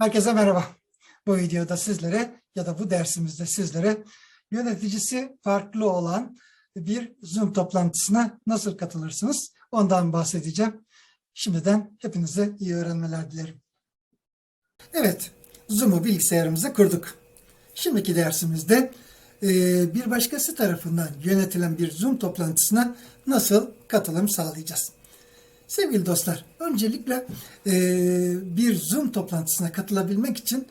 Herkese merhaba. Bu videoda sizlere ya da bu dersimizde sizlere yöneticisi farklı olan bir Zoom toplantısına nasıl katılırsınız ondan bahsedeceğim. Şimdiden hepinize iyi öğrenmeler dilerim. Evet, Zoom'u bilgisayarımıza kurduk. Şimdiki dersimizde e, bir başkası tarafından yönetilen bir Zoom toplantısına nasıl katılım sağlayacağız? Sevgili dostlar, öncelikle e, bir Zoom toplantısına katılabilmek için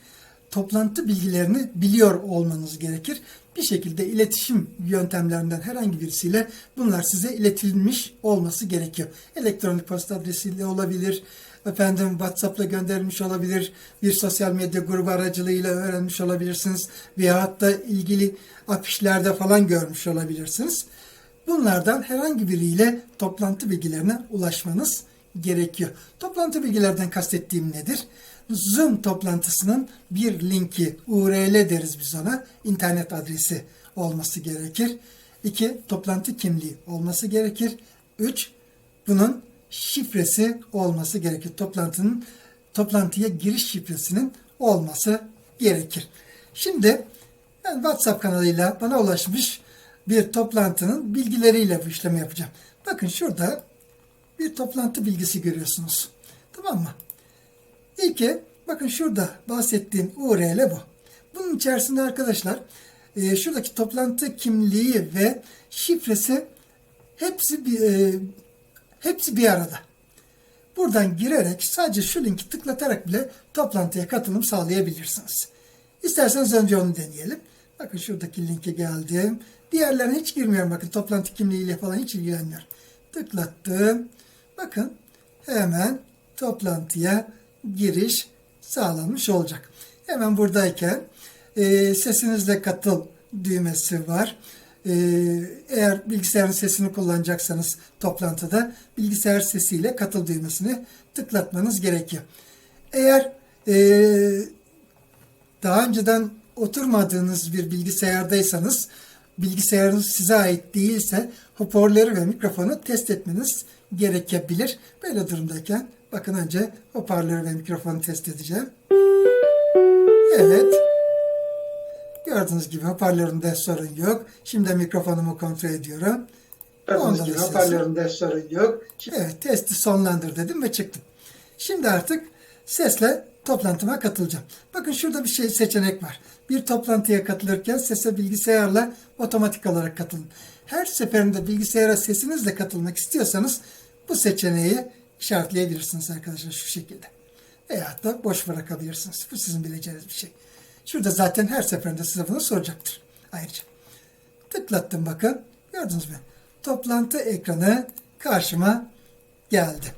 toplantı bilgilerini biliyor olmanız gerekir. Bir şekilde iletişim yöntemlerinden herhangi birisiyle bunlar size iletilmiş olması gerekiyor. Elektronik posta adresiyle olabilir, efendim WhatsApp'la gönderilmiş olabilir, bir sosyal medya grubu aracılığıyla öğrenmiş olabilirsiniz veyahut da ilgili afişlerde falan görmüş olabilirsiniz. Bunlardan herhangi biriyle toplantı bilgilerine ulaşmanız gerekiyor. Toplantı bilgilerden kastettiğim nedir? Zoom toplantısının bir linki, URL deriz biz ona, internet adresi olması gerekir. İki, toplantı kimliği olması gerekir. Üç, bunun şifresi olması gerekir. Toplantının toplantıya giriş şifresinin olması gerekir. Şimdi ben WhatsApp kanalıyla bana ulaşmış bir toplantının bilgileriyle bu işlemi yapacağım. Bakın şurada bir toplantı bilgisi görüyorsunuz. Tamam mı? İlki bakın şurada bahsettiğim URL bu. Bunun içerisinde arkadaşlar e, şuradaki toplantı kimliği ve şifresi hepsi bir, e, hepsi bir arada. Buradan girerek sadece şu linki tıklatarak bile toplantıya katılım sağlayabilirsiniz. İsterseniz önce onu deneyelim. Bakın şuradaki linke geldim. Diğerlerine hiç girmiyorum. Bakın toplantı kimliğiyle falan hiç ilgilenmiyorum. Tıklattım. Bakın hemen toplantıya giriş sağlanmış olacak. Hemen buradayken e, sesinizle katıl düğmesi var. E, eğer bilgisayarın sesini kullanacaksanız toplantıda bilgisayar sesiyle katıl düğmesini tıklatmanız gerekiyor. Eğer e, daha önceden oturmadığınız bir bilgisayardaysanız bilgisayarınız size ait değilse hoparlörü ve mikrofonu test etmeniz gerekebilir. Böyle durumdayken bakın önce hoparlörü ve mikrofonu test edeceğim. Evet. Gördüğünüz gibi hoparlörümde sorun yok. Şimdi mikrofonumu kontrol ediyorum. Gördüğünüz gibi hoparlörümde sorun yok. Evet testi sonlandır dedim ve çıktım. Şimdi artık sesle toplantıma katılacağım. Bakın şurada bir şey seçenek var. Bir toplantıya katılırken sese bilgisayarla otomatik olarak katılın. Her seferinde bilgisayara sesinizle katılmak istiyorsanız bu seçeneği işaretleyebilirsiniz arkadaşlar şu şekilde. Veyahut da boş bırakabilirsiniz. Bu sizin bileceğiniz bir şey. Şurada zaten her seferinde size bunu soracaktır. Ayrıca. Tıklattım bakın. Gördünüz mü? Toplantı ekranı karşıma geldi.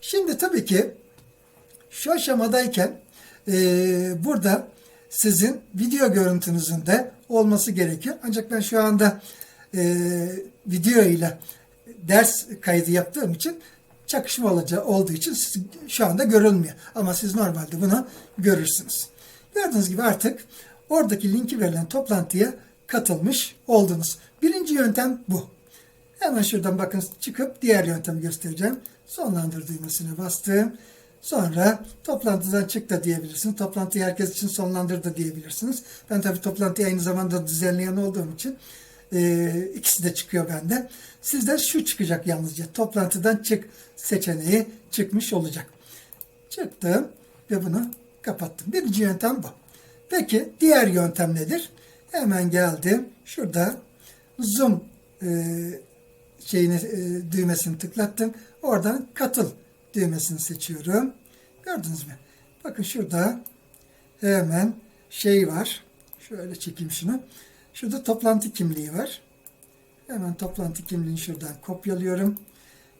Şimdi tabii ki şu aşamadayken e, burada sizin video görüntünüzün de olması gerekiyor. Ancak ben şu anda e, video ile ders kaydı yaptığım için çakışma olacağı olduğu için siz, şu anda görülmüyor. Ama siz normalde bunu görürsünüz. Gördüğünüz gibi artık oradaki linki verilen toplantıya katılmış oldunuz. Birinci yöntem bu. Hemen şuradan bakın çıkıp diğer yöntemi göstereceğim. Sonlandır düğmesine bastım. Sonra toplantıdan çık da diyebilirsiniz. Toplantıyı herkes için sonlandır da diyebilirsiniz. Ben tabii toplantıyı aynı zamanda düzenleyen olduğum için e, ikisi de çıkıyor bende. Sizde şu çıkacak yalnızca. Toplantıdan çık seçeneği çıkmış olacak. Çıktım ve bunu kapattım. Birinci yöntem bu. Peki diğer yöntem nedir? Hemen geldim. Şurada Zoom e, şeyini e, düğmesini tıklattım. Oradan katıl düğmesini seçiyorum. Gördünüz mü? Bakın şurada hemen şey var. Şöyle çekeyim şunu. Şurada toplantı kimliği var. Hemen toplantı kimliğini şuradan kopyalıyorum.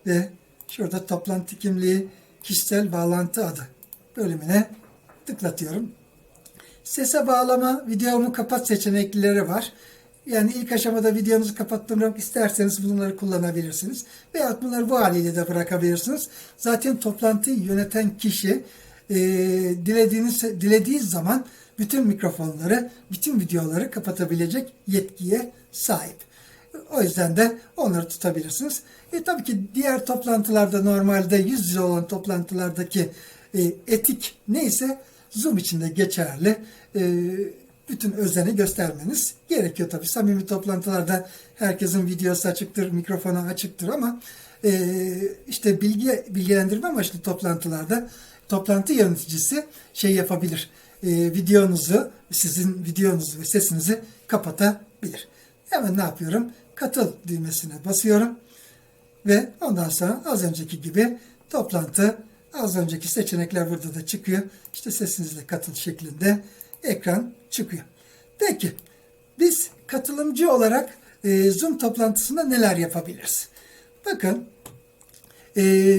Ve şurada toplantı kimliği kişisel bağlantı adı bölümüne tıklatıyorum. Sese bağlama, videomu kapat seçenekleri var. Yani ilk aşamada videonuzu kapattırmak isterseniz bunları kullanabilirsiniz. Veya bunları bu haliyle de bırakabilirsiniz. Zaten toplantıyı yöneten kişi e, dilediğiniz, dilediği zaman bütün mikrofonları, bütün videoları kapatabilecek yetkiye sahip. O yüzden de onları tutabilirsiniz. E, tabii ki diğer toplantılarda normalde yüz yüze olan toplantılardaki e, etik neyse Zoom için de geçerli. E, bütün özeni göstermeniz gerekiyor tabii. Samimi toplantılarda herkesin videosu açıktır, mikrofonu açıktır ama e, işte bilgi bilgilendirme amaçlı toplantılarda toplantı yöneticisi şey yapabilir. E, videonuzu, sizin videonuzu ve sesinizi kapatabilir. Hemen ne yapıyorum? Katıl düğmesine basıyorum. Ve ondan sonra az önceki gibi toplantı az önceki seçenekler burada da çıkıyor. İşte sesinizle katıl şeklinde ekran çıkıyor. Peki biz katılımcı olarak e, Zoom toplantısında neler yapabiliriz? Bakın e,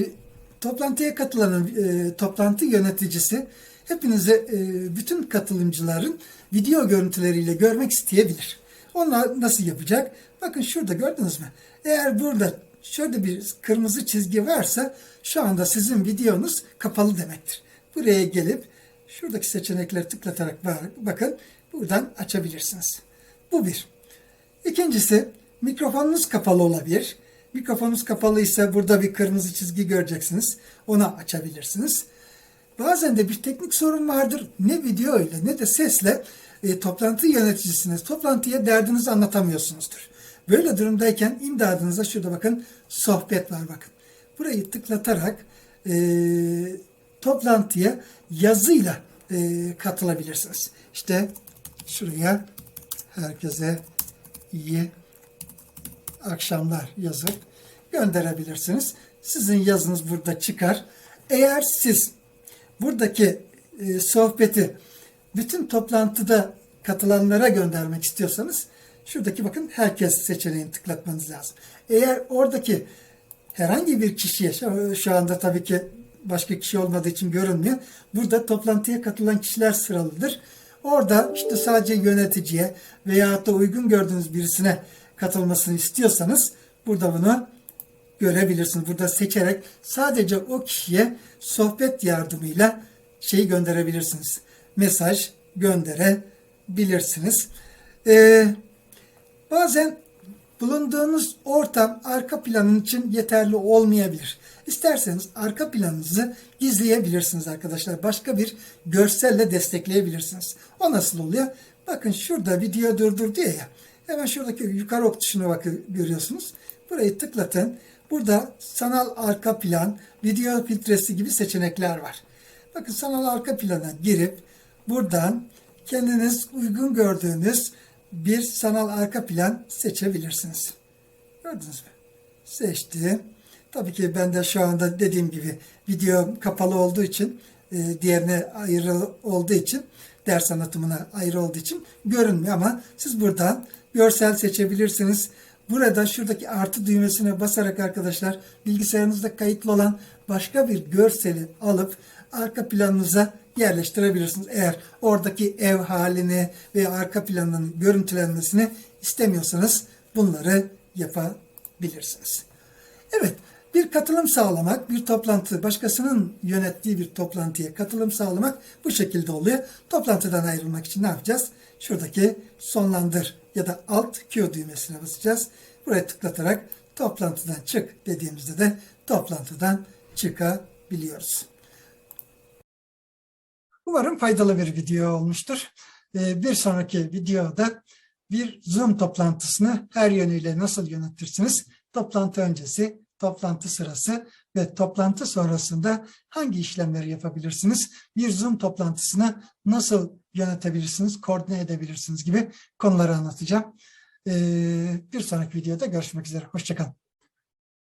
toplantıya katılan e, toplantı yöneticisi hepinize e, bütün katılımcıların video görüntüleriyle görmek isteyebilir. Onlar nasıl yapacak? Bakın şurada gördünüz mü? Eğer burada şöyle bir kırmızı çizgi varsa şu anda sizin videonuz kapalı demektir. Buraya gelip şuradaki seçenekleri tıklatarak bakın buradan açabilirsiniz. Bu bir. İkincisi mikrofonunuz kapalı olabilir. Mikrofonunuz kapalıysa burada bir kırmızı çizgi göreceksiniz. Onu açabilirsiniz. Bazen de bir teknik sorun vardır. Ne video ile ne de sesle e, toplantı yöneticisine, toplantıya derdinizi anlatamıyorsunuzdur. Böyle durumdayken imdadınıza şurada bakın sohbet var bakın. Burayı tıklatarak e, toplantıya yazıyla e, katılabilirsiniz. İşte şuraya herkese iyi akşamlar yazıp gönderebilirsiniz. Sizin yazınız burada çıkar. Eğer siz buradaki e, sohbeti bütün toplantıda katılanlara göndermek istiyorsanız şuradaki bakın herkes seçeneğini tıklatmanız lazım. Eğer oradaki herhangi bir kişiye şu anda tabii ki başka kişi olmadığı için görünmüyor. Burada toplantıya katılan kişiler sıralıdır. Orada işte sadece yöneticiye veya da uygun gördüğünüz birisine katılmasını istiyorsanız burada bunu görebilirsiniz. Burada seçerek sadece o kişiye sohbet yardımıyla şeyi gönderebilirsiniz. Mesaj gönderebilirsiniz. Ee, bazen bulunduğunuz ortam arka planın için yeterli olmayabilir. İsterseniz arka planınızı gizleyebilirsiniz arkadaşlar. Başka bir görselle destekleyebilirsiniz. O nasıl oluyor? Bakın şurada video durdur diye ya. Hemen şuradaki yukarı ok tuşuna bakın görüyorsunuz. Burayı tıklatın. Burada sanal arka plan, video filtresi gibi seçenekler var. Bakın sanal arka plana girip buradan kendiniz uygun gördüğünüz bir sanal arka plan seçebilirsiniz. Gördünüz mü? Seçtim. Tabii ki ben de şu anda dediğim gibi video kapalı olduğu için e, diğerine ayrı olduğu için ders anlatımına ayrı olduğu için görünmüyor ama siz buradan görsel seçebilirsiniz. Burada şuradaki artı düğmesine basarak arkadaşlar bilgisayarınızda kayıtlı olan başka bir görseli alıp arka planınıza yerleştirebilirsiniz. Eğer oradaki ev halini veya arka planının görüntülenmesini istemiyorsanız bunları yapabilirsiniz. Evet, bir katılım sağlamak, bir toplantı, başkasının yönettiği bir toplantıya katılım sağlamak bu şekilde oluyor. Toplantıdan ayrılmak için ne yapacağız? Şuradaki sonlandır ya da alt Q düğmesine basacağız. Buraya tıklatarak toplantıdan çık dediğimizde de toplantıdan çıkabiliyoruz. Umarım faydalı bir video olmuştur. Ee, bir sonraki videoda bir Zoom toplantısını her yönüyle nasıl yönetirsiniz? Toplantı öncesi, toplantı sırası ve toplantı sonrasında hangi işlemleri yapabilirsiniz? Bir Zoom toplantısını nasıl yönetebilirsiniz, koordine edebilirsiniz gibi konuları anlatacağım. Ee, bir sonraki videoda görüşmek üzere. Hoşçakalın.